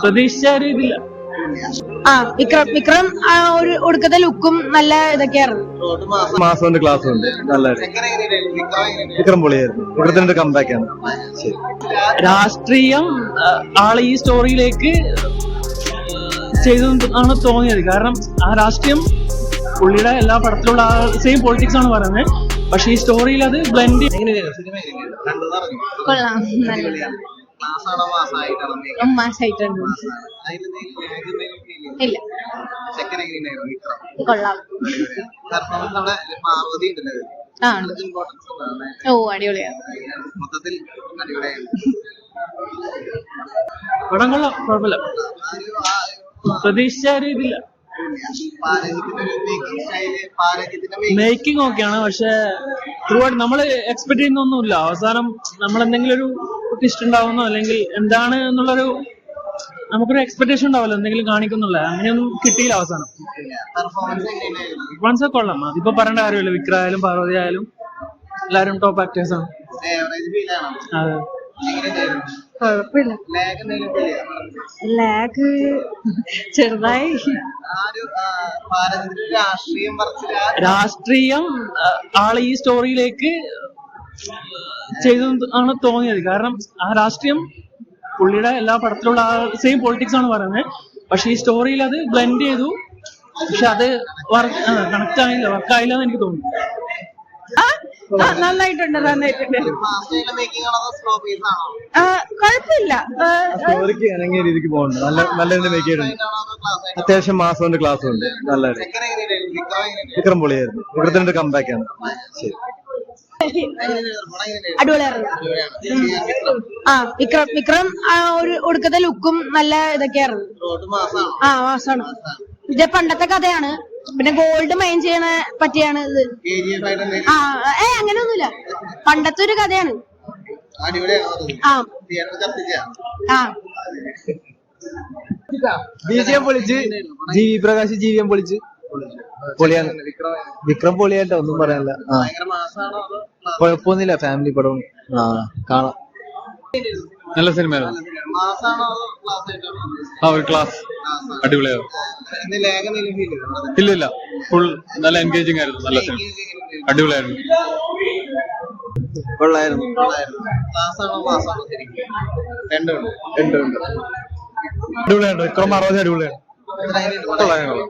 പ്രതീക്ഷിച്ച ഒരു ആ വിക്രം വിക്രം ആ ഒരു ഒടുക്കത്തെ ലുക്കും നല്ല ഇതൊക്കെയായിരുന്നു. മാസം കൊണ്ട് ക്ലാസ് ഉണ്ട് നല്ല വിക്രം പൊളിയായിരുന്നു. വിക്രത്തിന്റെ കമ്പാക്ക് ആണ്. ശരി. രാഷ്ട്രീയം ആ, ആളെ ഈ സ്റ്റോറിയിലേക്ക് ചെയ്തു ആണ് തോന്നിയത്. കാരണം ആ രാഷ്ട്രീയം പുള്ളിയുടെ എല്ലാ പടത്തിലുള്ള ആ സെയിം പൊളിറ്റിക്സ് ആണ് പറയുന്നത് പക്ഷെ ഈ സ്റ്റോറിയിൽ അത് ബ്ലെൻഡ് കൊള്ളാം. നല്ല മാസായിട്ടുണ്ട്. ഇല്ല? കൊള്ളാം. ഓ അടിപൊളിയാണ്. മൊത്തത്തിൽ അടിപൊളിയായിരുന്നു പടം കൊള്ളാം കുഴപ്പമില്ല. പ്രതീക്ഷിച്ച രീതിയില്ല. മേക്കിംഗ് ഓക്കെയാണ് പക്ഷെ ത്രൂ ആയിട്ട് നമ്മൾ എക്സ്പെക്ട് ചെയ്യുന്നൊന്നുമില്ല. അവസാനം നമ്മൾ എന്തെങ്കിലും ഒരു ട്വിസ്റ്റ് ഉണ്ടാവുന്നോ അല്ലെങ്കിൽ എന്താണ് എന്നുള്ളൊരു നമുക്കൊരു എക്സ്പെക്ടേഷൻ ഉണ്ടാവല്ലോ എന്തെങ്കിലും കാണിക്കുന്നുള്ള അങ്ങനെയൊന്നും കിട്ടിയില്ല അവസാനം. പെർഫോമൻസ് കൊള്ളാം. അതിപ്പോ പറയേണ്ട കാര്യമില്ല. വിക്ര ആയാലും പാർവതി ആയാലും എല്ലാരും ടോപ്പ് ആക്ടേഴ്സ് ആണ്. അതെ. കുഴപ്പമില്ല. ലാഗ് ചെറുതായി. രാഷ്ട്രീയം ആളെ ഈ സ്റ്റോറിയിലേക്ക് ചെയ്തു ആണ് തോന്നിയത്. കാരണം ആ രാഷ്ട്രീയം പുള്ളിയുടെ എല്ലാ പടത്തിലുള്ള സെയിം പൊളിറ്റിക്സ് ആണ് പറയുന്നത്. പക്ഷെ ഈ സ്റ്റോറിയിൽ അത് ബ്ലെൻഡ് ചെയ്തു. പക്ഷെ അത് വർക്ക് കണക്ട് ആയില്ല വർക്ക് ആയില്ല എന്ന് എനിക്ക് തോന്നുന്നു. ആ, ആ, നന്നായിട്ടുണ്ട് നന്നായിട്ടുണ്ട്. ആ, കുഴപ്പമില്ല ആ, സ്റ്റോറിക്ക് ഇണങ്ങിയ രീതിക്ക് പോകുന്നുണ്ട്. നല്ല നല്ല രീതിയിൽ മേക്ക് ചെയ്തിട്ടുണ്ട്. അത്യാവശ്യം മാസം ക്ലാസ് ഉണ്ട്. നല്ല വിക്രം പൊളിയായിരുന്നു. വിക്രത്തിന്റെ കമ്പാക്ക് ആണ്. ശരി. അടിപൊളിയായിരുന്നു. ആ വിക്രം വിക്രം ഒരു ഒടുക്കത്തെ ലുക്കും നല്ല ഇതൊക്കെയായിരുന്നു. ആ മാസമാണ് ഇത് പണ്ടത്തെ കഥയാണ്. പിന്നെ ഗോൾഡ് മൈൻ ചെയ്യണ പറ്റിയാണ് ഇത്. ആ ഏ അങ്ങനെയൊന്നുമില്ല. പണ്ടത്തെ ഒരു കഥയാണ്. ആ. ആ. ബി ജി എം പൊളിച്ച് ജി പ്രകാശ് ജി എം പൊളിച്ച് പൊളിയാണ് വിക്രം വിക്രം പൊളിയായിട്ട് ഒന്നും പറയാനില്ല. ആ. കൊഴപ്പൊന്നുമില്ല കുഴപ്പമൊന്നുമില്ല ഫാമിലി പടവും. ആ കാണാം. നല്ല സിനിമയായിരുന്നു ആയിട്ടാണോ? ആ ഒരു ക്ലാസ് ഫീൽ ഇല്ല ഇല്ല. ഫുൾ നല്ല എൻഗേജിങ് ആയിരുന്നു. നല്ല സിനിമ. അടിപൊളിയായിരുന്നു. കൊള്ളായിരുന്നു. ക്ലാസ് ആണോ മാസാണോ ശരിക്കും? രണ്ടും ഉണ്ട്. ഉണ്ട് ഉണ്ട്. അടിപൊളിയായിരുന്നു വിക്രം അറുപത് അടിപൊളിയാണ്. എത്ര അതിനുണ്ട്? കൊള്ളാം, കൊള്ളാം.